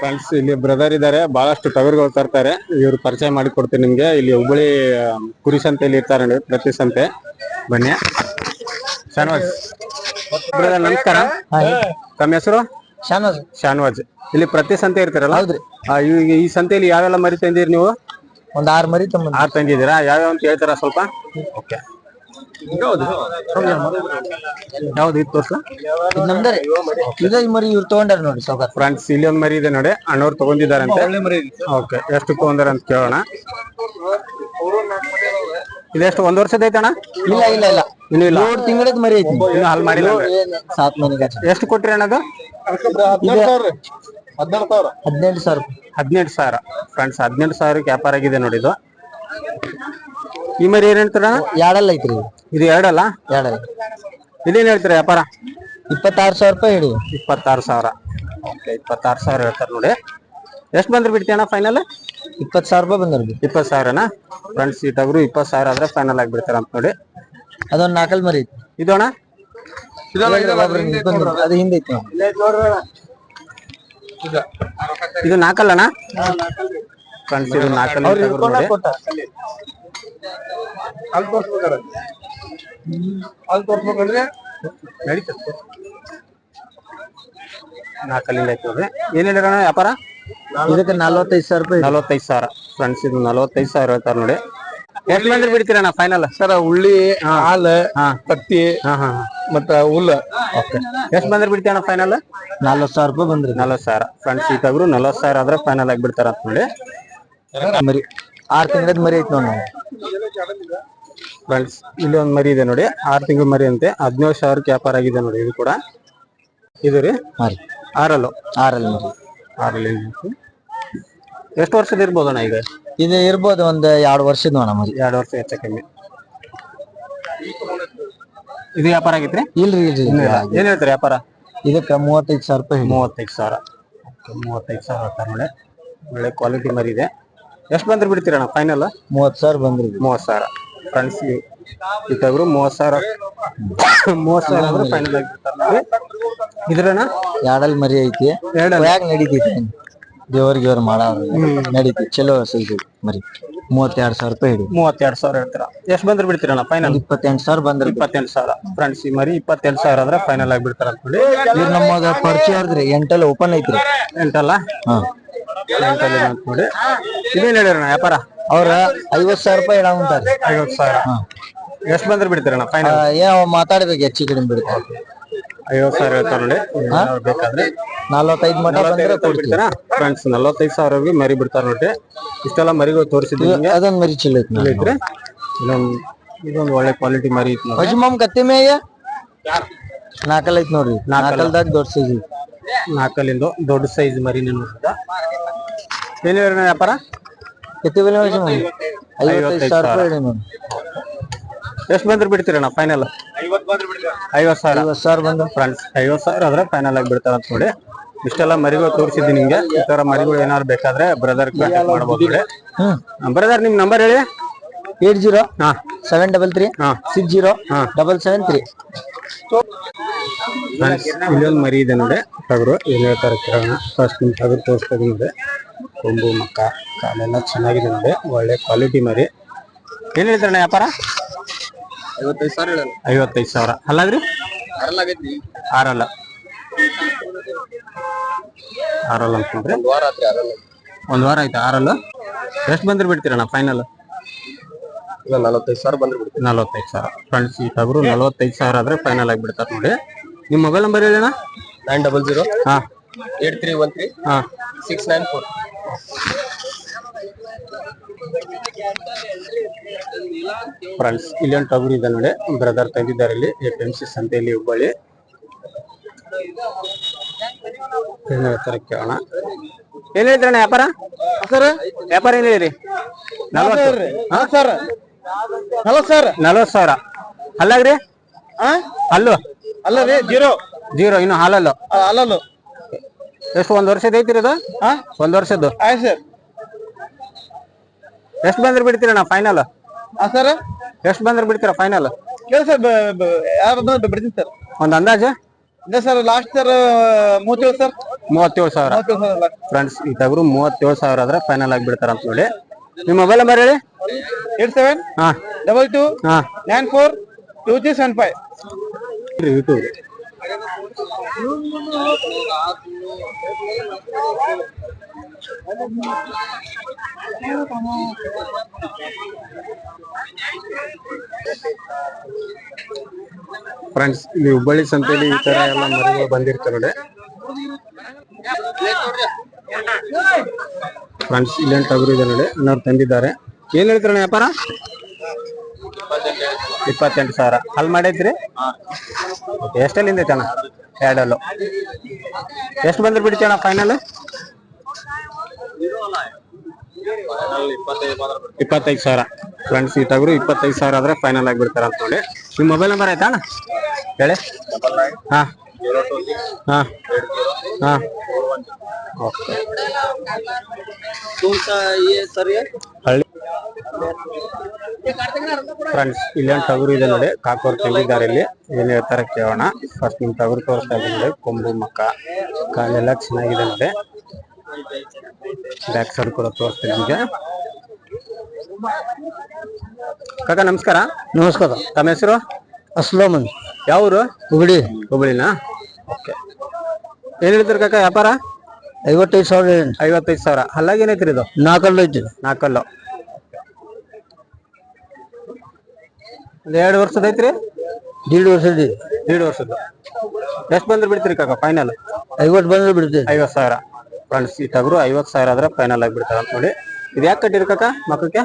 Friends ಇಲ್ಲಿ brother ಇದಾರೆ. ಬಹಳಷ್ಟು ಟಗರುಗಳು ತರ್ತಾರೆ. ಇವ್ರು ಪರಿಚಯ ಮಾಡಿ ಕೊಡ್ತೀನಿ ನಿಮ್ಗೆ. ಇಲ್ಲಿ ಹುಬ್ಬಳ್ಳಿ ಕುರಿ ಸಂತೆಯಲ್ಲಿ ಇರ್ತಾರೆ ನೋಡಿ ಪ್ರತಿ ಸಂತೆ. ಬನ್ನಿ. ಶಾನ್ವಾಜ್. ಬ್ರದರ್ ನಮಸ್ಕಾರ. ತಮ್ಮ ಹೆಸರು? ಶಾನವಾಜ್. ಶಾನ್ವಾಜ್. ಇಲ್ಲಿ ಪ್ರತಿ ಸಂತೆ ಇರ್ತಾರಲ್ಲ? ಹೌದ್ರಿ. ಈ ಸಂತೆಯಲ್ಲಿ ಯಾವೆಲ್ಲ ಮರಿ ತಂದಿರಿ ನೀವು? ಒಂದ್ ಆರ್ ಮರಿ ತಮ್ಮ ಆರ್ ತಂದಿದ್ದೀರಾ? ಯಾವ್ಯಾವ ಅಂತ ಹೇಳ್ತಾರ ಸ್ವಲ್ಪ? ಓಕೆ ಯಾವ್ದು ಇತ್ತು ಇದ ಮರಿ. ಇವ್ರು ತಗೊಂಡಾರ ನೋಡಿ ಸಾವ್ಕಾರ. ಫ್ರೆಂಡ್ಸ್ ಇಲ್ಲಿ ಒಂದ್ ಮರಿ ಇದೆ ನೋಡಿ. ಅಣ್ಣವ್ರು ತಗೊಂಡಿದ್ದಾರಂತೆ. ಓಕೆ ಎಷ್ಟು ತಗೊಂಡಾರ ಅಂತ ಕೇಳೋಣ. ಇದೆಷ್ಟು ಒಂದ್ ವರ್ಷದ ಐತಣ್ಣ ಇಲ್ಲ ಇಲ್ಲ ಇಲ್ಲ. ಇನ್ನು ಇಲ್ಲ. ಮೂರು ತಿಂಗಳದ ಮರಿ ಐತಿ. ಇನ್ನು ಹಾಲ್ ಮಾಡಿಲ್ಲ ಸಾತ್ ಮನಿಗೆ ಎಷ್ಟು ಕೊಟ್ರಿ ಅಣ್ಣದು ಹದಿನೆಂಟು ಸಾವಿರ ಹದಿನೆಂಟು ಸಾವಿರ. ಫ್ರೆಂಡ್ಸ್ ಹದಿನೆಂಟು ಸಾವಿರಕ್ಕೆ ವ್ಯಾಪಾರ ಆಗಿದೆ ನೋಡಿ ಇದು. ಈ ಮರಿ ಏನ್ ಹೇಳ್ತಾರ? ಎರಡಲ್ಲ ಐತ್ರಿ. ಇದು. ಎರಡಲ್ಲ? ಎರಡಲ್ಲ. ಇದೇನ್ ಹೇಳ್ತೀರ ವ್ಯಾಪಾರ? ಇಪ್ಪತ್ತಾರು ಸಾವಿರ ರೂಪಾಯಿ ಹೇಳಿ ಇಪ್ಪತ್ತಾರು ಸಾವಿರ. ಓಕೆ ಇಪ್ಪತ್ತಾರು ಸಾವಿರ ಹೇಳ್ತಾರೆ ನೋಡಿ. ಎಷ್ಟು ಬಂದ್ರೆ ಬಿಡ್ತೀಯಣ್ಣ ಫೈನಲ್ ಇಪ್ಪತ್ತು ಸಾವಿರ ರೂಪಾಯಿ ಬಂದ್ರಿ. ಇಪ್ಪತ್ತು ಸಾವಿರನಾ? ಫ್ರಂಟ್ ಸೀಟ್ ಅವರು ಇಪ್ಪತ್ತು ಸಾವಿರ ಆದ್ರೆ ಫೈನಲ್ ಆಗಿಬಿಡ್ತಾರೆ ಅಂತ ನೋಡಿ. ಅದೊಂದು ನಾಲ್ಕಲ್ ಮರಿ ಐತಿ. ಇದು ಅಣ್ಣ. ಅದು ಹಿಂದೆ ಐತಿ. ಇದು ನಾಲ್ಕಲ್ಲಣ್ಣ? ಸೀಟ್ ಇದು ನಾಲ್ಕಲ್ಲಿ ಟಗರು ಅಲ್ಲಿ ತೋರ್ಸ್ಬೇಕಂದ್ರೆ ನಡೀತದೆ. ನಾಲ್ಕಲ್ಲಿಂದ ಐತೆ ನೋಡ್ರಿ. ಏನ್ ಹೇಳಿರಣ್ಣ ವ್ಯಾಪಾರ? ಇದಕ್ಕೆ ನಲ್ವತ್ತೈದು ಸಾವಿರ ರೂಪಾಯಿ ನಲವತ್ತೈದು ಸಾವಿರ. ಫ್ರೆಂಡ್ಸ್ ಇದು ನಲವತ್ತೈದು ಸಾವಿರ ಹೇಳ್ತಾರೆ ನೋಡಿ. ಎಷ್ಟು ಬಂದ್ರೆ ಬಿಡ್ತೀರಣ್ಣ ಫೈನಲ್ ಸರ ಉಳ್ಳಿ ಹಾಲು ಹಾ. ಕತ್ತಿ ಹಾ ಹಾ ಮತ್ತ ಹುಲ್ಲ. ಓಕೆ ಎಷ್ಟು ಬಂದ್ರೆ ಬಿಡ್ತೀಯಣ್ಣ ಫೈನಲ್ ನಲ್ವತ್ತು ಸಾವಿರ ರೂಪಾಯಿ ಬಂದ್ರಿ. ನಲ್ವತ್ತು ಸಾವಿರ. ಫ್ರೆಂಡ್ಸ್ ಈ ಟಗರು ನಲವತ್ತು ಸಾವಿರ ಆದ್ರೆ ಫೈನಲ್ ಆಗಿ ಬಿಡ್ತಾರ ಅಂತ ನೋಡಿ. ಮರಿ. ಆರ್ ತಿಂಗಳದ ಮರಿ ಐತಿ ನೋಡಿ ಫ್ರೆಂಡ್ಸ್ ಇಲ್ಲಿ ಒಂದು ಮರಿ ಇದೆ ನೋಡಿ ಆರ್ ತಿಂಗಳ ಮರಿ ಅಂತೆ ಹದಿನೇಳು ಸಾವಿರಕ್ಕೆ ವ್ಯಾಪಾರ ಆಗಿದೆ ನೋಡಿ ಇದು ಕೂಡ. ಇದು ರೀ? ಹಾ ರೀ ಆರಲ್ಲು? ಆರಲ್ಲಿ ಮರಿ. ಆರಲ್ಲಿ ಎಷ್ಟು ವರ್ಷದ ಇರ್ಬೋದಣ್ಣ ಈಗ? ಇದು ಇರ್ಬೋದು ಒಂದ್ ಎರಡು ವರ್ಷದ ನೋಡ ಮರಿ ಎರಡು ವರ್ಷ ಹೆಚ್ಚ ಕಮ್ಮಿ. ಇದು ವ್ಯಾಪಾರ ಆಗೈತ್ರಿ? ಇಲ್ರಿ ಇಲ್ರಿ ಏನ್ ಹೇಳ್ತಾರೆ ವ್ಯಾಪಾರ? ಇದಕ್ಕೆ ಮೂವತ್ತೈದು ಸಾವಿರ ರೂಪಾಯಿ ಮೂವತ್ತೈದು ಸಾವಿರ. ಮೂವತ್ತೈದು ಸಾವಿರ ನೋಡಿ. ಒಳ್ಳೆ ಕ್ವಾಲಿಟಿ ಮರಿ ಇದೆ. ಎಷ್ಟು ಬಂದ್ರೆ ಬಿಡ್ತೀರಣ್ಣ ಫೈನಲ್ ಮೂವತ್ತು ಸಾವಿರ ಬಂದ್ರಿ ಮೂವತ್ತು ಸಾವಿರ. ಫ್ರೆಂಡ್ಸ್ ಈ ಟಗರು ಮೂವತ್ತು ಸಾವಿರ. ಮೂವತ್ತು ಸಾವಿರ ಅಂದ್ರೆ ಫೈನಲ್ ಆಗಿ ಇದ್ರಣ್ಣ? ಎರಡಲ್ ಮರಿ ಐತಿ? ಎರಡಲ್ಲ. ಯಾಕೆ ನಡೀತೈತಿ? ದೇವ್ರಿಗೆ ಇವ್ರು ಮಾಡಾರ. ನಡೀತಿ. ಚಲೋ ಸೈಜ್ ಮರಿ. ಮೂವತ್ತೆರಡು ಸಾವಿರ ರೂಪಾಯಿ ಹಿಡಿ ಮೂವತ್ತೆರಡು ಸಾವಿರ ಹೇಳ್ತೀರ. ಎಷ್ಟು ಬಂದ್ರೆ ಬಿಡ್ತೀರಣ್ಣ ಫೈನಲ್ ಇಪ್ಪತ್ತೆಂಟು ಸಾವಿರ ಬಂದ್ರೆ ಇಪ್ಪತ್ತೆಂಟು ಸಾವಿರ. ಫ್ರೆಂಡ್ಸ್ ಈ ಮರಿ ಇಪ್ಪತ್ತೆಂಟು ಸಾವಿರ ಅಂದ್ರೆ ಫೈನಲ್ ಆಗಿ ಬಿಡ್ತಾರ ಅಂತೇಳಿ ಇವ್ರು ನಮ್ಮದ ಪರಿಚಯ ಆದ್ರಿ ಎಂಟಲ್ಲ ಓಪನ್ ಐತ್ರಿ. ಎಂಟಲ್ಲ? ಹಾ. ಎಂಟಲ್ಲಿ ನೋಡಿ ಇದೇನ್ ಹೇಳಿರಣ್ಣ ವ್ಯಾಪಾರ. ಅವ್ರ ಐವತ್ ಸಾವಿರ ರೂಪಾಯಿ ಇಡ ಅಂತಾರೆ ಐವತ್ತು ಸಾವಿರ. ಎಷ್ಟು ಬಂದ್ರೆ ಬಿಡ್ತೀರಣ್ಣ ಫೈನಲ್ ಏನ್ ಮಾತಾಡ್ಬೇಕು ಹೆಚ್ಚು ಕಡಿಮೆ ಬಿಡ್ತಾರೆ. ಐವತ್ತು ಸಾವಿರ ಹೇಳ್ತಾರೆ ನೋಡಿ ಏನಾದ್ರು ಬೇಕಾದ್ರೆ. ನಲ್ವತ್ತೈದು ಮಟ ಬಂದ್ರೆ ಫ್ರೆಂಡ್ಸ್ ನಲವತ್ತೈದು ಸಾವಿರವರೆಗೆ ಮರಿ ಬಿಡ್ತಾರ ನೋಡಿ ಇಷ್ಟೆಲ್ಲ ಮರಿಗಳು ತೋರಿಸಿದ್ವಿ ನಿಮ್ಗೆ. ಅದೊಂದ್ ಮರಿ ಚಲೋ ಐತಿ ನೋಡಿ. ಐತ್ರಿ ಇದೊಂದು ಇದೊಂದು ಒಳ್ಳೆ ಕ್ವಾಲಿಟಿ ಮರಿ ನೋಡಿ ಅಜ್ಮಮ್ ಕತ್ತಿ ಮೇಯ ನಾಲ್ಕಲ್ ಐತಿ ನೋಡ್ರಿ. ನಾಲ್ಕಲ್ದಾಗ ದೊಡ್ಡ ಸೈಜ್ ಐತಿ ನಾಲ್ಕಲ್ಲಿಂದ ದೊಡ್ಡ ಸೈಜ್ ಮರಿ ನೋಡಿದ ಏನ್ ಹೇಳಿರಣ್ಣ ವ್ಯಾಪಾರ? ಬೆಲೆ ಅಜ್ಮಮ್ ಐವತ್ತೈದು ಸಾವಿರ ರೂಪಾಯಿ ಎಷ್ಟು ಬಂದ್ರೆ ಬಿಡ್ತೀರಣ್ಣ ಫೈನಲ್ ಐವತ್ ಸಾವಿರ. ಐವತ್ತು ಸಾವಿರ ಬಂದ. ಫ್ರೆಂಡ್ಸ್ ಐವತ್ತು ಸಾವಿರ ಆದ್ರೆ ಫೈನಲ್ ಆಗಿ ಬಿಡ್ತಾರ ಅಂತ ನೋಡಿ. ಇಷ್ಟೆಲ್ಲ ಮರಿಗಳು ತೋರಿಸಿದ್ದೀನಿ ನಿಮ್ಗೆ. ಈ ತರ ಮರಿಗಳು ಏನಾದ್ರು ಬೇಕಾದ್ರೆ ಬ್ರದರ್ ಕಾಂಟ್ಯಾಕ್ಟ್ ಮಾಡಬಹುದು ಬ್ರದರ್ ನಿಮ್ ನಂಬರ್ ಹೇಳಿ. ಏಟ್ ಜೀರೋ ಹಾ. ಸೆವೆನ್ ಡಬಲ್ ತ್ರೀ ಹಾ. Six zero double seven three. ಇಲ್ಲೊಂದು ಮರಿ ಇದೆ ನೋಡಿ. ಟಗರು ಏನ್ ಹೇಳ್ತಾರೆ ಕೇಳೋಣ. ಫಸ್ಟ್ ನಿಮ್ ಟಗರು ತೋರಿಸ್ತಾ ಇದೀನಿ ನೋಡಿ. ಕೊಂಬು ಮಕ್ಕ ಕಾಲೆಲ್ಲ ಚೆನ್ನಾಗಿದೆ ನೋಡಿ. ಒಳ್ಳೆ ಕ್ವಾಲಿಟಿ ಮರಿ. ಏನ್ ಹೇಳ್ತಾರಣ್ಣ ವ್ಯಾಪಾರ? ಐವತ್ತೈದು ಸಾವಿರ ಐವತ್ತೈದು ಸಾವಿರ. ಅಲ್ಲಾದ್ರಿ? ಆರಲ್ಲ ಆರಲ್ಲ. ಅಂತಂದ್ರೆ ಒಂದ್ ವಾರ ಆಯ್ತು ಅರಲ್ಲ ಒಂದ್ ವಾರ ಆಯ್ತಾ ಆರಲ್ಲ? ಎಷ್ಟು ಬಂದ್ರೆ ಬಿಡ್ತೀರಣ್ಣ ಫೈನಲ್ ಇಲ್ಲ ನಲವತ್ತೈದು ಸಾವಿರ ಬಂದ್ರೆ ಬಿಡ್ತೀವಿ. ನಲವತ್ತೈದು ಸಾವಿರ. ಫ್ರೆಂಡ್ಸ್ ಈ ಟಗರು ನಲವತ್ತೈದು ಸಾವಿರ ಆದ್ರೆ ಫೈನಲ್ ಆಗಿ ಬಿಡ್ತಾರೆ ನೋಡಿ. ನಿಮ್ಮ ಮೊಬೈಲ್ ನಂಬರ್ ಹೇಳಣ್ಣ ನೈನ್ ಡಬಲ್ ಜೀರೋ ಹಾ. ಏಟ್ ತ್ರೀ ಒನ್ ತ್ರೀ ಹಾ. ಸಿಕ್ಸ್ ನೈನ್ ಫೋರ್ ಫ್ರೆಂಡ್ಸ್ ಇಲ್ಲೊಂದು ಟಗರು ಇದೆ ನೋಡಿ. ಬ್ರದರ್ ತಂದಿದ್ದಾರೆ ಇಲ್ಲಿ. ಎ ಪಿ ಎಂ ಸಿ ಸಂತೆಯಲ್ಲಿ ಹುಬ್ಬಳ್ಳಿ. ಏನ್ ಹೇಳ್ತಾರೆ ಕೇಳೋಣ. ಏನ್ ಹೇಳ್ತಾರಣ್ಣ ವ್ಯಾಪಾರ? ಸರ್. ವ್ಯಾಪಾರ ಏನ್ ಹೇಳಿರಿ? ನಲ್ವತ್ತು. ಹಾ? ಸರ್. ನಲವತ್ತು ಸಾವಿರ? ನಲ್ವತ್ತು ಸಾವಿರ. ಅಲ್ಲಾಗ್ರಿ? ಅಲ್ಲು? ಅಲ್ಲ ರೀ ಜೀರೋ. ಜೀರೋ ಇನ್ನು ಹಾಲಲ್ಲು. ಅಲ್ಲಲ್ಲ. ಎಷ್ಟು ಒಂದ್ ವರ್ಷದ ಐತಿರಿ ಅದು ಒಂದ್ ವರ್ಷದ್ದು. ಆಯ್ತು ಸರ್. ಎಷ್ಟು ಬಂದ್ರೆ ಬಿಡ್ತೀರಣ್ಣ ಫೈನಲ್ ಹಾಂ ಸರ್? ಎಷ್ಟು ಬಂದ್ರೆ ಬಿಡ್ತೀರಾ ಫೈನಲ್ ಕೇಳಿ ಸರ್ ಯಾರು ಬಿಡ್ತೀನಿ ಸರ್. ಒಂದ್ ಅಂದಾಜು? ಇಲ್ಲ ಸರ್ ಲಾಸ್ಟ್ ಸರ್ ಮೂವತ್ತೇಳು ಸರ್. ಮೂವತ್ತೇಳು ಸಾವಿರ. ಫ್ರೆಂಡ್ಸ್ ಈ ಮೂವತ್ತೇಳು ಸಾವಿರ ಆದ್ರೆ ಫೈನಲ್ ಆಗಿ ಬಿಡ್ತಾರ ಅಂತ ನೋಡಿ. ನಿಮ್ಮ ಮೊಬೈಲ್ ನಂಬರ್ ಹೇಳಿ? ಏಟ್ ಸೆವೆನ್ ಹಾ. ಡಬಲ್ ಟು ಹಾ. Nine four two three seven five. Friends ಇಲ್ಲಿ ಹುಬ್ಬಳ್ಳಿ ಸಂತೆಯಲ್ಲಿ ಈ ತರ ಎಲ್ಲ ಮರಗಳು ಬಂದಿರ್ತಾರೆ ನೋಡಿ. ಫ್ರೆಂಡ್ಸ್ ಇಲ್ಲೊಂದು ಟಗರು ಇದೆ ನೋಡಿ ಅನ್ನೋರು ತಂದಿದ್ದಾರೆ. ಏನ್ ಹೇಳ್ತೀರಣ್ಣ ವ್ಯಾಪಾರ? ಇಪ್ಪತ್ತೆಂಟು ಸಾವಿರ. ಅಲ್ಲಿ ಮಾಡೈತ್ರಿ? ಎಷ್ಟಲ್ಲಿ ಎಷ್ಟಲ್ಲಿಂದ ಅಣ್ಣ ಎರಡಲ್ಲು. ಎಷ್ಟು ಬಂದ್ರೆ ಬಿಡ್ತೀಯಣ್ಣ ಫೈನಲ್ ಇಪ್ಪತ್ತೈದು ಸಾವಿರ. ಫ್ರೆಂಡ್ಸ್ ಈ ಟಗರು ಇಪ್ಪತ್ತೈದು ಸಾವಿರ ಆದ್ರೆ ಫೈನಲ್ ಆಗಿಬಿಡ್ತಾರೆ ಅಂತ ನೋಡಿ. ನಿಮ್ಮ ಮೊಬೈಲ್ ನಂಬರ್ ಆಯ್ತಾ ಅಣ್ಣ? ಹೇಳಿ. ಹಾ. ಹಾ. ಹಾ. ಹಳ್ಳಿ ಫ್ರೆಂಡ್ಸ್ ಇಲ್ಲೊಂದು ಟಗರು ಇದೆ ನೋಡಿ ಕಾಕೋರ್ ತಂಗಿದ್ದಾರೆ ಇಲ್ಲಿ ಏನ್ ಹೇಳ್ತಾರೆ ಕೇಳೋಣ. ಫಸ್ಟ್ ನಿಮ್ ಟಗರು ತೋರಿಸ್ತಾ ಇದ್ದೀನಿ ಕೊಂಬು ಮಕ್ಕ ಕಾಲೆಲ್ಲ ಚೆನ್ನಾಗಿದೆ ನೋಡಿ. ಬ್ಯಾಕ್ ಸೈಡ್ ಕೂಡ ತೋರಿಸ್ತೀನಿ ನಿಮಗೆ. ಕಾಕ ನಮಸ್ಕಾರ. ನಮಸ್ಕಾರ. ತಮ್ಮ ಹೆಸರು? ಅಸ್ಲೋಮನ್. ಯಾವ ಊರು ಹುಬ್ಳಿ. ಹುಬ್ಬಳ್ಳಿನಾ ಓಕೆ ಏನ್ ಹೇಳ್ತಾರೆ ಕಾಕ ವ್ಯಾಪಾರ? ಐವತ್ತೈದು ಸಾವಿರ ಐವತ್ತೈದು ಸಾವಿರ. ಹಲ್ಲಾಗ ಏನೈತ್ರಿ ಇದು? ನಾಲ್ಕಲ್ಲು ಐತಿ ನಾಲ್ಕಲ್ಲು. ಒಂದು ಎರಡು ವರ್ಷದ ಐತ್ರಿ? ದೀಡ್ ವರ್ಷ ಐತಿ ದೀಡ್ ವರ್ಷದ್ದು ಎಷ್ಟು ಬಂದ್ರೆ ಬಿಡ್ತೀರಿ ಕಾಕ ಫೈನಲ್ ಐವತ್ತು ಬಂದ್ರೆ ಬಿಡ್ತೀವಿ ಐವತ್ತು ಸಾವಿರ. ಫ್ರೆಂಡ್ಸ್ ಈ ಟಗರು ಐವತ್ತು ಸಾವಿರ ಆದ್ರೆ ಫೈನಲ್ ಆಗಿ ಬಿಡ್ತಾರೆ ಅಂತ ನೋಡಿ. ಇದು ಯಾಕೆ ಕಟ್ಟಿರಿ ಕಾಕ ಮಕ್ಕಕ್ಕೆ?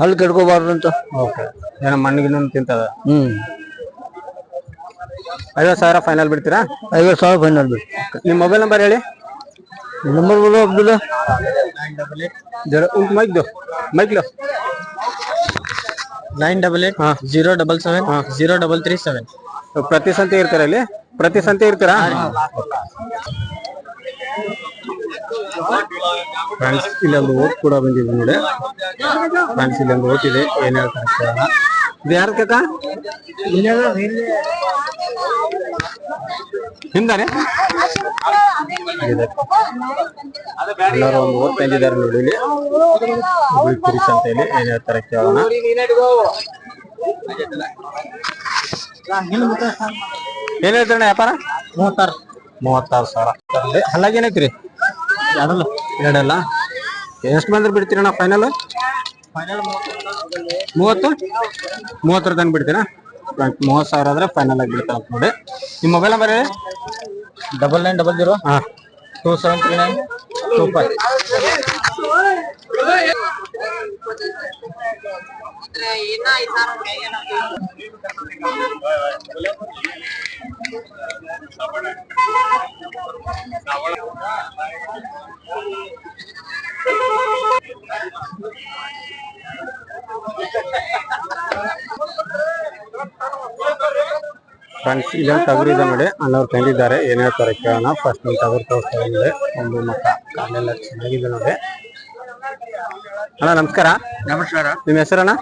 ಹಲ್ಲು ಕೆಡ್ಕೋಬಾರ್ದು ಅಂತ. ಓಕೆ ಏನೋ ಮಣ್ಣಿಗಿನ ತಿಂತದ. ಹ್ಞೂ ಐವತ್ತು ಸಾವಿರ ಫೈನಲ್ ಬಿಡ್ತೀರಾ? ಐವತ್ತು ಸಾವಿರ ಫೈನಲ್ ಬಿಡಿ ನಿಮ್ಮ ಮೊಬೈಲ್ ನಂಬರ್ ಹೇಳಿ? ನಂಬರ್ ಬೋಲೋ ಅಬ್ದುಲ್ಲಾ ಜರ ಉಂಟು ಮೈಕ್ದು ಮೈಕ್ಲು nine double eight. Zero double seven zero double three seven ಪ್ರತಿ ಸಂತೆ ಇರ್ತಾರ ಇಲ್ಲಿ? ಪ್ರತಿ ಸಂತೆ ಇರ್ತೀರಾ? ಫ್ರೆಂಡ್ಸ್ ಇಲ್ಲೊಂದು ಓಟ್ ಕೂಡ ಬಂದಿದೆ ನೋಡಿ. ಫ್ರೆಂಡ್ಸ್ ಇಲ್ಲೊಂದು ಓಟ್ ಇದೆ. ಏನ್ ಹೇಳ್ತಾರೆ ಇದು ಯಾರು ಕಾಕ ಹಿಂದಾನೆ ಇದೆ. ಎಲ್ಲರೂ ಒಂದು ತಂದಿದ್ದಾರೆ ನೋಡಿ ಇಲ್ಲಿ. ಹುಬ್ಳಿ ಕುರಿ ಸಂತೆಯಲ್ಲಿ ಏನ್ ಹೇಳ್ತಾರೆ ಕೇಳೋಣ. ಏನ್ ಹೇಳ್ತಾರಣ್ಣ ವ್ಯಾಪಾರ? ಮೂವತ್ತಾರು. ಮೂವತ್ತಾರು ಸಾವಿರ. ಹಲ್ಲಾಗ ಏನೈತ್ರಿ? ಎರಡಲ್ಲ ಎರಡಲ್ಲ. ಎಷ್ಟು ಬಂದ್ರೆ ಬಿಡ್ತೀರಣ್ಣ ಫೈನಲ್ ಮೂವತ್ತು. ಮೂವತ್ತರ ತನಕ ಬಿಡ್ತೀರಾ ಮೂವತ್ತು ಸಾವಿರ ಆದ್ರೆ ಫೈನಲ್ ಆಗಿ ಬಿಡುತ್ತೆ ಅಂತ ನೋಡಿ. ನಿಮ್ಮ ಮೊಬೈಲ್ ನಂಬರ್ ಹೇಳಿ? ಡಬಲ್ ನೈನ್ ಡಬಲ್ ಜೀರೋ ಹಾ. Two seven three nine two five friends ಇಲ್ಲೊಂದು ಟಗರು ಇದೆ ನೋಡಿ. ಅಣ್ಣವ್ರು ತಂದಿದ್ದಾರೆ. ಏನ್ ಹೇಳ್ತಾರೆ ಕೇಳೋಣ. ಫಸ್ಟ್ ಒಂದು ಟಗರು ತೋರಿಸ್ತಾರೆ ಇದೆ ಒಂದು ಮಕ್ಕ ಕಾಲೆಲ್ಲ ಚೆನ್ನಾಗಿದೆ ನೋಡಿ. ಅಣ್ಣ ನಮಸ್ಕಾರ. ನಮಸ್ಕಾರ. ನಿಮ್ಮ ಹೆಸರಣ್ಣ?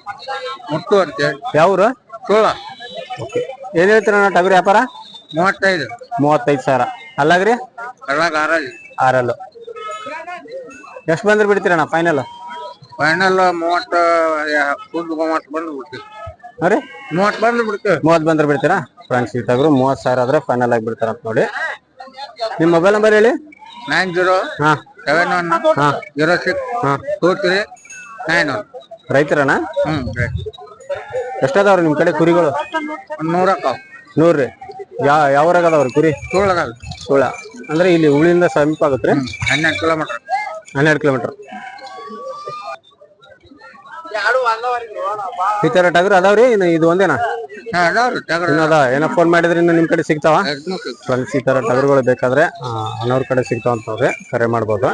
ಮುಟ್ಟು ಅಂತ ಯಾವ ಊರು ಸೋಳ. ಓಕೆ ಏನ್ ಹೇಳ್ತೀರಣ್ಣ ಟಗರು ವ್ಯಾಪಾರ? ಮೂವತ್ತೈದು. ಮೂವತ್ತೈದು ಸಾವಿರ. ಅಲ್ಲಾಗ್ರಿ? ಆರಲ್ಲಿ ಆರಲ್ಲು. ಎಷ್ಟು ಬಂದ್ರೆ ಬಿಡ್ತೀರಣ್ಣ ಫೈನಲ್ ಫೈನಲ್ ಮೂವತ್ತು ಬಂದು ಬಿಡ್ತೀವಿ. ರೀ ಮೂವತ್ತು ಬಂದ್ರೆ ಬಿಡ್ತೀವಿ ಮೂವತ್ತು ಬಂದ್ರೆ ಬಿಡ್ತೀರಾ? ಫ್ರೆಂಡ್ಸ್ ಈ ಮೂವತ್ ಮೂವತ್ತು ಸಾವಿರ ಆದ್ರೆ ಫೈನಲ್ ಆಗಿ ಬಿಡ್ತಾರ ಅಂತ ನೋಡಿ. ನಿಮ್ಮ ಮೊಬೈಲ್ ನಂಬರ್ ಹೇಳಿ? ನೈನ್ ಜೀರೋ ಹಾ. ಸೆವೆನ್ ಒನ್ ಹಾ. ಜೀರೋ ಸಿಕ್ಸ್ ಹಾ. ಟೂ ತ್ರೀ ನೈನ್ ಒನ್ ರೈತರಣ್ಣ ಹ್ಮ್ ಎಷ್ಟದಾವ್ರಿ ನಿಮ್ ಕಡೆ ಕುರಿಗಳು? ಒಂದು ನೂರಕ್ಕ. ನೂರ್ರಿ ಯಾವ ಯಾವ್ರಾಗ ಅದಾವ್ರಿ ಕುರಿ? ಸುಳ್ಳದಾಗ ಸುಳ್ಳ. ಅಂದ್ರೆ ಇಲ್ಲಿ ಹುಳಿಯಿಂದ ಸಮೀಪ ಆಗುತ್ತೆ ಹನ್ನೆರಡು ಕಿಲೋಮೀಟರ್ ಹನ್ನೆರಡು ಕಿಲೋಮೀಟರ್ ಈ ತರ ಟಗರು ಅದಾವ್ರಿ? ಇನ್ನು ಇದು ಒಂದೇನಾ? ಏನ ಇನ್ನು ಏನೋ ಫೋನ್ ಮಾಡಿದ್ರೆ ಇನ್ನು ನಿಮ್ ಕಡೆ ಸಿಗ್ತಾವ. ಫ್ರೆಂಡ್ಸ್ ಈ ತರ ಟಗರುಗಳು ಬೇಕಾದ್ರೆ ಅನ್ನೋರ್ ಕಡೆ ಸಿಗ್ತಾವ ಅಂತವ್ರಿ ಕರೆ ಮಾಡ್ಬೋದು.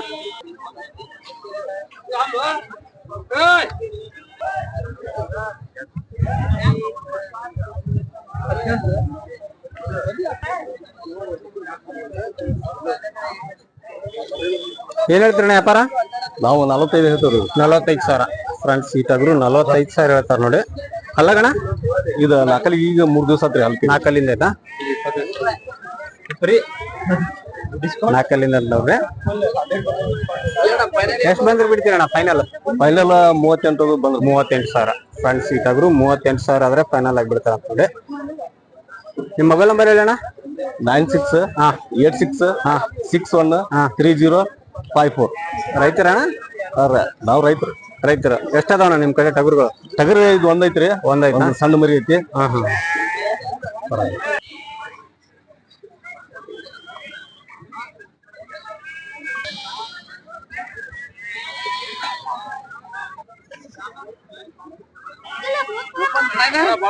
ಏನ್ ಹೇಳ್ತೀರಣ್ಣ ವ್ಯಾಪಾರ? ನಾವು ನಲವತ್ತೈದು ಹೇಳ್ತೀವಿ ನಲವತ್ತೈದು ಸಾವಿರ. ಫ್ರೆಂಡ್ಸ್ ಈ ಟಗರು ನಲವತ್ತೈದು ಸಾವಿರ ಹೇಳ್ತಾರೆ ನೋಡಿ. ಅಲ್ಲಗಣ ಇದು ನಾಲ್ಕಲ್ಲಿ ಈಗ ಮೂರು ದಿವಸ ಆತ್ರಿ ಅಲ್ಲಿ ನಾಲ್ಕಲ್ಲಿಂದ ಆಯ್ತಾ? ಫ್ರೀ ನಾಲ್ಕಲ್ಲಿಂದ ನೋಡ್ರಿ ಎಷ್ಟು ಬಂದ್ರೆ ಬಿಡ್ತೀರಣ್ಣ ಫೈನಲ್ ಫೈನಲ್ ಮೂವತ್ತೆಂಟು ಬಂದ್ರು ಮೂವತ್ತೆಂಟು ಸಾವಿರ. ಫ್ರಂಟ್ ಸೀಟ್ ಆದ್ರು ಮೂವತ್ತೆಂಟು ಸಾವಿರ ಆದ್ರೆ ಫೈನಲ್ ಆಗಿಬಿಡ್ತಾರೆ ನೋಡಿ. ನಿಮ್ಮ ಮೊಬೈಲ್ ನಂಬರ್ ಹೇಳಣ್ಣ ನೈನ್ ಸಿಕ್ಸ್ ಹಾ. ಏಟ್ ಸಿಕ್ಸ್ ಹಾ. ಸಿಕ್ಸ್ ಒನ್ ಹಾ. ತ್ರೀ ಜೀರೋ ಫೈವ್ ಫೋರ್ ರೈತರ ನಾವು ರೈತರು. ರೈತರು. ಎಷ್ಟದಾವಣ್ಣ ನಿಮ್ ಕಡೆ ಟಗರುಗಳು? ಟಗರು ಇದು ಒಂದೈತ್ರಿ. ಒಂದೈತ್? ಒಂದು ಸಣ್ಣ ಮರಿ ಐತಿ. ಹಾ ಹಾ. ಅದೇನಣ್ಣ?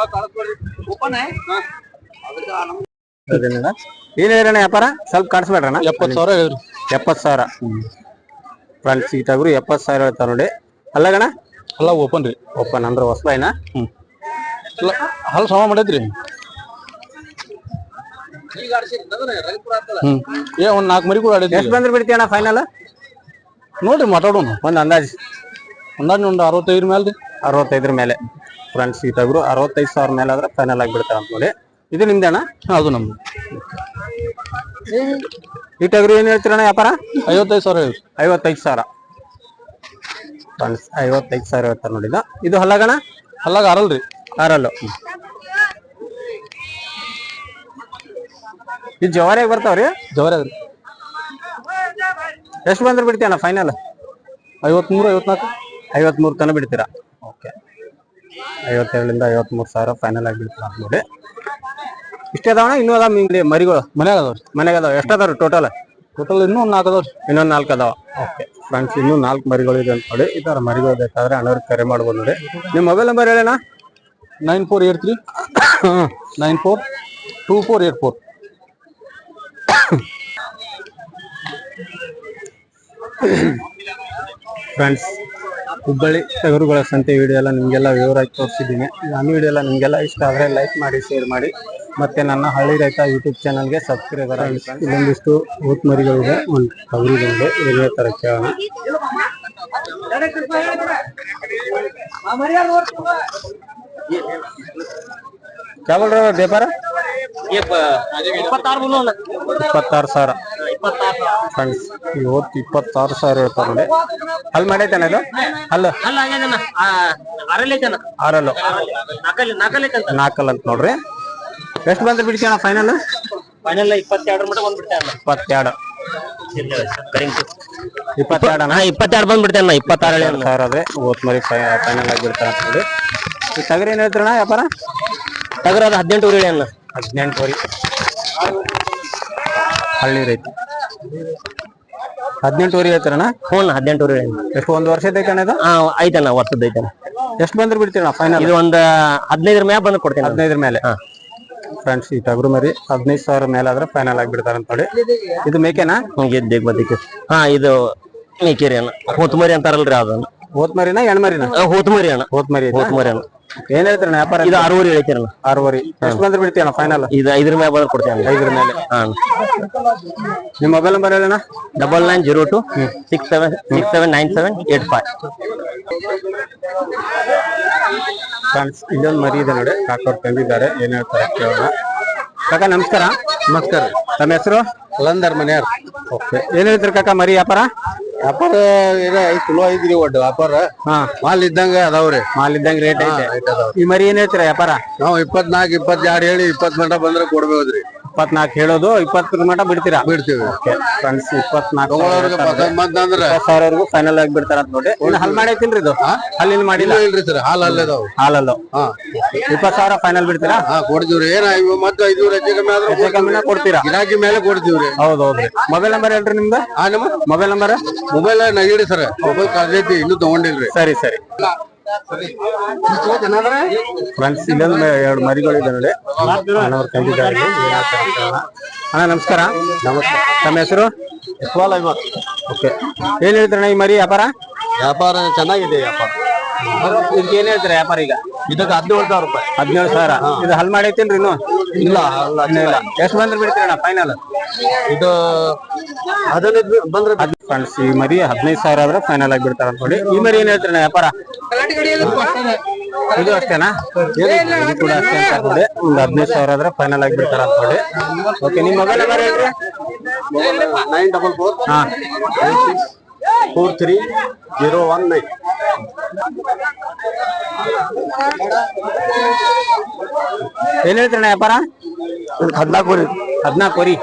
ಏನ್ ಹೇಳಿರಣ್ಣ ವ್ಯಾಪಾರ? ಸ್ವಲ್ಪ ಕಾಣಿಸ್ಬೇಡ್ರಣ್ಣ ಎಪ್ಪತ್ತು ಸಾವಿರ ಹೇಳಿದ್ರು. ಎಪ್ಪತ್ ಸಾವಿರ. ಫ್ರಂಟ್ ಸೀಟ್ ಆಗ್ರು ಎಪ್ಪತ್ತು ಸಾವಿರ ಹೇಳ್ತಾರ ನೋಡಿ. ಅಲ್ಲಗಣ ಅಲ್ಲ ಓಪನ್ ರೀ. ಓಪನ್ ಅಂದ್ರೆ ಹೊಸಬಾಯ್ನ ಅಲ್ಲ ಹಲ್ ಸಮ ಮಾಡೈತ್ರಿ ಹ್ಮ್. ಏ ಒಂದ್ ನಾಲ್ಕು ಮರಿ ಕೂಡ ಆಡೈತಿ ಎಷ್ಟ್ ಬಂದ್ರೆ ಬಿಡ್ತೀಯಣ್ಣ ಫೈನಲ್ ನೋಡ್ರಿ ಮಾತಾಡೋಣ. ಒಂದು ಅಂದಾಜು. ಅಂದಾಜ್ ಒಂದು ಅರವತ್ತೈದ್ರ ಮೇಲೆ ರೀ ಅರವತ್ತೈದ್ರ ಮೇಲೆ. ಫ್ರಂಟ್ ಸೀಟ್ ಆಗ್ರು ಅರವತ್ತೈದು ಸಾವಿರ ಮೇಲೆ ಆದ್ರೆ ಫೈನಲ್ ಆಗಿ ಬಿಡ್ತಾರೆ ಅಂತ ನೋಡಿ. ಇದು ನಿಮ್ದೇಣ್ಣ ಅದು ನಮ್ದು. ಈ ಟಗರು ಏನ್ ಹೇಳ್ತೀರಣ್ಣ ವ್ಯಾಪಾರ? ಐವತ್ತೈದು ಸಾವಿರ ಹೇಳಿ ಐವತ್ತೈದು ಸಾವಿರ. ಐವತ್ತೈದು ಸಾವಿರ ಹೇಳ್ತಾರೆ ನೋಡಿದ ಇದು. ಹಲಗಣ ಹಲ್ಲಗಣ ಅಲ್ಲಾಗ ಆರಲ್ರಿ ಆರಲ್ಲು. ಇದು ಜವಾರಿಯಾಗಿ ಬರ್ತಾವ್ರಿ? ಜವಾರಿಯಾಗ್ರಿ ಎಷ್ಟು ಬಂದ್ರೆ ಬಿಡ್ತೀಯಣ್ಣ ಫೈನಲ್ ಐವತ್ಮೂರು ಐವತ್ನಾಲ್ಕು. ಐವತ್ಮೂರು ತನಕ ಬಿಡ್ತೀರಾ? ಓಕೆ ಐವತ್ತೇಳಿಂದ ಐವತ್ಮೂರು ಸಾವಿರ ಫೈನಲ್ ಆಗಿ ಬಿಡ್ತೀರಾ ನೋಡಿ. ಇಷ್ಟೇ ಅದಾವಣ ಇನ್ನೂ ಅದಾವ ನಿಮ್ಗೆ ಮರಿಗಳು? ಮನ್ಯಾಗ ಅದಾವ್ರಿ ಮನೆಗೆ ಅದಾವ. ಎಷ್ಟು ಅದಾವ್ರಿ ಟೋಟಲ್ ಟೋಟಲ್ ಇನ್ನೂ ಒಂದು ನಾಲ್ಕು ಅದಾವ್ರಿ. ಇನ್ನೊಂದು ನಾಲ್ಕು ಅದಾವ. ಓಕೆ. ಫ್ರೆಂಡ್ಸ್ ಇನ್ನೂ ನಾಲ್ಕು ಮರಿಗಳು ಇದೆ ಅಂತ ನೋಡಿ. ಈ ಥರ ಮರಿಗಳು ಬೇಕಾದ್ರೆ ಅಣ್ಣವ್ರಿಗೆ ಕರೆ ಮಾಡ್ಬೋದು ನೋಡಿ. ನಿಮ್ಮ ಮೊಬೈಲ್ ನಂಬರ್ ಹೇಳೋಣ nine four eight three. Nine four two four eight four. Friends Hubballi ಟಗರುಗಳ ಸಂತೆ ವಿಡಿಯೋ ಎಲ್ಲ ನಿಮಗೆಲ್ಲ ವಿವರವಾಗಿ ತೋರಿಸಿದ್ದೀನಿ. ನನ್ನ ವಿಡಿಯೋ ಎಲ್ಲ ನಿಮಗೆಲ್ಲ ಇಷ್ಟ ಆದರೆ ಲೈಕ್ ಮಾಡಿ ಶೇರ್ ಮಾಡಿ. ಮತ್ತೆ ನನ್ನ ಹಳ್ಳಿ ರೈತ ಯೂಟ್ಯೂಬ್ ಚಾನಲ್ಗೆ ಸಬ್ಸ್ಕ್ರೈಬರ್ ಆಗಿ ಇಲ್ಲೊಂದಿಷ್ಟು ಊತ್ ಮರಿಗಳಿದೆ ಒಂದು ಟಗರುಗಳಿದೆ ಇದೇ ಥರ ಕೇಳೋಣ क्या बोल रहे हो व्यापार ಇಪ್ಪತ್ತಾರು ಸಾವಿರ ಫ್ರೆಂಡ್ಸ್ ಇವತ್ತು ಇಪ್ಪತ್ತಾರು ಸಾವಿರ ಹೇಳ್ತಾರೆ ನೋಡಿ ಅಲ್ಲಿ ಮಾಡೈತಾನೆ ಇದು ಅಲ್ಲ ಆರಲ್ಲು ನಾಲ್ಕಲ್ ಅಂತ ನೋಡ್ರಿ ಎಷ್ಟು ಬಂದ್ರೆ ಬಿಡ್ತೀಣ ಫೈನಲ್ ಫೈನಲ್ ಇಪ್ಪತ್ತೆರಡು ಮಟ್ಟ ಬಂದ್ಬಿಡ್ತೇನೆ ಇಪ್ಪತ್ತೆರಡು. ಇಪ್ಪತ್ತೆರಡು ಅಣ್ಣ. ಇಪ್ಪತ್ತೆರಡು ಬಂದ್ಬಿಡ್ತೇನೆ ಇಪ್ಪತ್ತಾರು ಎರಡು ಸಾವಿರ ಆದ್ರೆ ಓತ್ಮರಿ ಫೈನಲ್ ಆಗಿ ಬಿಡ್ತಾರೆ ಅಂತ ನೋಡಿ ಈ ಟಗರ್ ಏನ್ ಹೇಳ್ತೀರಣ್ಣ ವ್ಯಾಪಾರ? ತಗರ ಅದು ಹದಿನೆಂಟು ಊರಿ ಅಣ್ಣ. ಹದಿನೆಂಟುವರೆ ಹಳ್ಳಿ ರೈತ. ಹದಿನೆಂಟುವರೆ ಹೇಳ್ತಾರ ಹ್ಞೂ ಹದಿನೆಂಟು ಊರಿ ಎಷ್ಟು ಒಂದು ವರ್ಷ ಐತೆ ಇದು? ಹಾ ಐತಣ್ಣ ವರ್ಷದ ಐತಣ್ಣ ಎಷ್ಟು ಬಂದ್ರೆ ಬಿಡ್ತೀರಣ್ಣ ಫೈನಲ್ ಇದು ಒಂದು ಹದಿನೈದರ ಮೇಲೆ ಬಂದು ಕೊಡ್ತೀನಿ. ಹದಿನೈದರ ಮೇಲೆ. ಹಾ. ಫ್ರೆಂಡ್ಸ್, ಈ ಟಗರು ಮರಿ ಹದಿನೈದು ಸಾವಿರ ಮೇಲೆ ಆದ್ರೆ ಫೈನಲ್ ಆಗಿ ಬಿಡ್ತಾರೆ ಅಂತ ನೋಡಿ. ಇದು ಮೇಕೆನಾ? ಹಂಗೆ ದೇಗ್ ಬದಿಕ್ಕೆ ಹಾ ಇದು ಮೇಕೇರಿ ಅಣ್ಣ ಮರಿ ಅಂತಾರಲ್ರಿ ಅದನ್ನ. ಓತ್ ಮರಿನಾ ಎಣ್ ಮರಿನಾ ಹೋತ್ಮರಿ ಅಣ್ಣ. ಓತ್ ಮರಿ ಐತಾ? ಹೋತ್ಮರಿ ಅಣ್ಣ. ಏನ್ ಹೇಳ್ತಾರಣ್ಣ ವ್ಯಾಪಾರ? ಇದು ಆರೂವರೆ ಹೇಳ್ತೀರಲ್ಲ ಆರೂವರೆ. ಎಷ್ಟು ಬಂದ್ರೆ ಬಿಡ್ತೀಯಣ್ಣ ಫೈನಲ್ ಇದು ಐದರ ಮೇಲೆ ಬಂದ್ರೆ ಕೊಡ್ತೀನಿ ಐದರ ಮೇಲೆ ಹಾ. ನಿಮ್ಮ mobile number ಹೇಳಣ್ಣ? Double nine zero two six seven six seven nine seven eight five friends ಇಲ್ಲೊಂದು ಮರಿ ಇದೆ ನೋಡಿ. ಕಾಕೋರ್ ತಂದಿದ್ದಾರೆ. ಏನ್ ಹೇಳ್ತಾರೆ ಕೇಳೋಣ. ಕಾಕ ನಮಸ್ಕಾರ. ನಮಸ್ಕಾರ. ತಮ್ಮ ಹೆಸರು? ಲಂದರ್ ಮನೆಯವ್ರು. ಓಕೆ. ಏನ್ ಹೇಳ್ತಾರೆ ಕಾಕ ಮರಿ ವ್ಯಾಪಾರ? ವ್ಯಾಪಾರ ಏನ ಚಲೋ ಐತ್ರಿ ಒಟ್ಟು ವ್ಯಾಪಾರ. ಹಾ. ಮಾಲ್ ಇದ್ದಂಗ ಅದಾವ್ರಿ. ಮಾಲ್ ಇದ್ದಂಗ ರೇಟ್ ಐತೆ. ಈ ಮರಿ ಏನ್ ಹೇಳ್ತೀರಾ ವ್ಯಾಪಾರ? ನಾವು ಇಪ್ಪತ್ನಾಲ್ಕು ಇಪ್ಪತ್ತೆರಡು ಹೇಳಿ ಇಪ್ಪತ್ ಗಂಟೆ ಬಂದ್ರೆ ಕೊಡ್ಬೇಕ್ರಿ. ಇಪ್ಪತ್ನಾಲ್ಕು ಹೇಳೋದು ಇಪ್ಪತ್ತರ ಮಟ ಬಿಡ್ತೀರಾ? ಬಿಡ್ತೀವಿ. ಫ್ರೆಂಡ್ಸ್ ಇಪ್ಪತ್ನಾಲ್ಕು ತಗೊಳೋರ್ಗೆ ಪಸಂದ್ ಬಂತಂದ್ರ ಸಾವಿರವರೆಗೂ ಫೈನಲ್ ಆಗಿ ಬಿಡ್ತಾರ ಅಂತ ನೋಡಿ. ಇನ್ನು ಹಲ್ ಮಾಡೈತಿಲ್ರಿ ಇದು. ಹಲ್ಲಿನ ಮಾಡಿಲ್ಲ. ಇಲ್ಲ ಇಲ್ರಿ ಸರ್ ಹಾಲ್ ಅಲ್ಲೇ ಅದಾವ. ಹಾಲಲ್ಲು? ಹಾ. ಇಪ್ಪತ್ ಸಾವಿರ ಫೈನಲ್ ಬಿಡ್ತೀರಾ? ಹಾ ಕೊಡ್ತೀವ್ರಿ. ಏನ ಇವ್ ಮತ್ತೆ ಐದ್ನೂರ ಹೆಚ್ಚು ಕಮ್ಮಿ ಆದ್ರೆ ಹೆಚ್ಚು ಕಮ್ಮಿನ ಕೊಡ್ತೀರಾ? ಗಿರಾಕಿ ಮೇಲೆ ಕೊಡ್ತೀವ್ರಿ. ಹೌದು ಹೌದ್ರಿ ಮೊಬೈಲ್ ನಂಬರ್ ಹೇಳ್ರಿ ನಿಮ್ದು? ಹಾ ನಮ್ಮ? ಮೊಬೈಲ್ ನಂಬರ್ ಮೊಬೈಲ್ ನಗಿಡಿ ಸರ್. ಮೊಬೈಲ್ ಕಳ್ದೈತಿ ಇನ್ನು ತಗೊಂಡಿಲ್ರಿ. ಸರಿ ಸರಿ. ಫ್ರೆಂಡ್ಸ್ ಇಲ್ಲೊಂದು ಎರಡು ಮರಿಗಳಿದೆ ನೋಡಿ. ಅಣ್ಣವ್ರು ತಂದಿದ್ದಾರೆ. ಅಣ್ಣ ನಮಸ್ಕಾರ. ನಮಸ್ಕಾರ ತಮ್ಮ ಹೆಸರು? ಓಕೆ. ಏನ್ ಹೇಳ್ತಾರಣ್ಣ ಈ ಮರಿ ವ್ಯಾಪಾರ? ವ್ಯಾಪಾರ ಚೆನ್ನಾಗಿದೆ ವ್ಯಾಪಾರ. ಇದಕ್ಕೆ ಏನ್ ಹೇಳ್ತಾರೆ ವ್ಯಾಪಾರ ಈಗ? ಇದಕ್ಕೆ ಹದಿನೇಳು ಸಾವಿರ ರೂಪಾಯಿ. ಹದಿನೇಳು ಸಾವಿರ? ಇದು ಹಲ್ ಮಾಡೈತೇನ್ರಿ ಇನ್ನು? ಇಲ್ಲ ಇನ್ನೂ ಇಲ್ಲ ಎಷ್ಟು ಬಂದ್ರೆ ಬಿಡ್ತೀರಣ್ಣ ಫೈನಲ್ ಇದು ಹದಿನೈದು ಬಂದ್ರೆ ಫ್ರೆಂಡ್ಸ್ ಈ ಮರಿ ಹದಿನೈದು ಸಾವಿರ ಆದ್ರೆ ಫೈನಲ್ ಆಗಿ ಬಿಡ್ತಾರ ನೋಡಿ ಈ ಮರಿ ಏನ್ ಹೇಳ್ತೀರಣ್ಣ ವ್ಯಾಪಾರ? ಇದು ಅಷ್ಟೇನಾ? ಇದು ಕೂಡ ಅಷ್ಟೇ ಅಂತ ನೋಡಿ ಒಂದು ಹದಿನೈದು ಸಾವಿರ ಆದ್ರೆ ಫೈನಲ್ ಆಗಿ ಬಿಡ್ತಾರ ಅಂತ ನೋಡಿ ಓಕೆ ನಿಮ್ಮ ಮೊಬೈಲ್ ನಂಬರ್ ಹೇಳ್ರಿ? Nine double four. ಹಾ. Four three zero one nine ಏನ್ ಹೇಳ್ತೀರಣ್ಣ ವ್ಯಾಪಾರ? ಹದಿನಾಲ್ಕು ರೀ ಹದಿನಾಲ್ಕು ವರಿ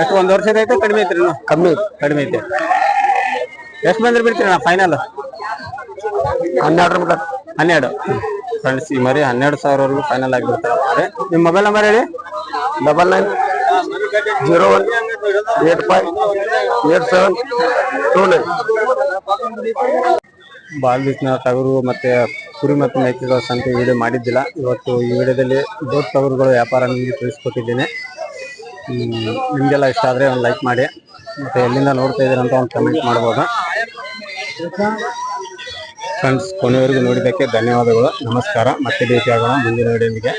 ಎಷ್ಟು ಒಂದು ವರ್ಷದ ಐತೆ ಕಡಿಮೆ ಐತ್ರಿ? ಕಮ್ಮಿ ಕಡಿಮೆ ಐತೆ. ಎಷ್ಟು ಬಂದ್ರೆ ಬಿಡ್ತೀರಣ್ಣ ಫೈನಲ್ ಹನ್ನೆರಡು ಮಟ್ಟ. ಹನ್ನೆರಡು. ಫ್ರೆಂಡ್ಸ್ ಈ ಮರಿ ಹನ್ನೆರಡು ಸಾವಿರವರೆಗೂ ಫೈನಲ್ ಆಗಿಬಿಡ್ತಾರೆ ನಿಮ್ಮ ಮೊಬೈಲ್ ನಂಬರ್ ಹೇಳಿ? Double nine. Zero one eight five eight seven two nine. ಬಿಸ್ನ ಟಗರು ಮತ್ತೆ ಕುರಿ ಮತ್ತು ಮೇಕೆಗಳ ಸಂತೆ ವಿಡಿಯೋ ಮಾಡಿದ್ದಿಲ್ಲ. ಇವತ್ತು ಈ ವಿಡಿಯೋದಲ್ಲಿ ದೊಡ್ಡ ಟಗರುಗಳು ವ್ಯಾಪಾರ ನಿಮಗೆ ತಿಳಿಸ್ಕೊಟ್ಟಿದ್ದೀನಿ. ನಿಮಗೆಲ್ಲ ಇಷ್ಟ ಆದರೆ ಒಂದು ಲೈಕ್ ಮಾಡಿ. ಮತ್ತೆ ಎಲ್ಲಿಂದ ನೋಡ್ತಾ ಇದ್ದೀರ ಅಂತ ಒಂದು ಕಮೆಂಟ್ ಮಾಡ್ಬೋದು? ಫ್ರೆಂಡ್ಸ್ ಕೊನೆಯವರೆಗೂ ನೋಡಿದ್ದಕ್ಕೆ ಧನ್ಯವಾದಗಳು. ನಮಸ್ಕಾರ. ಮತ್ತೆ ಭೇಟಿಯಾಗೋಣ ಮುಂದಿನ ವಿಡಿಯೋನಿಗೆ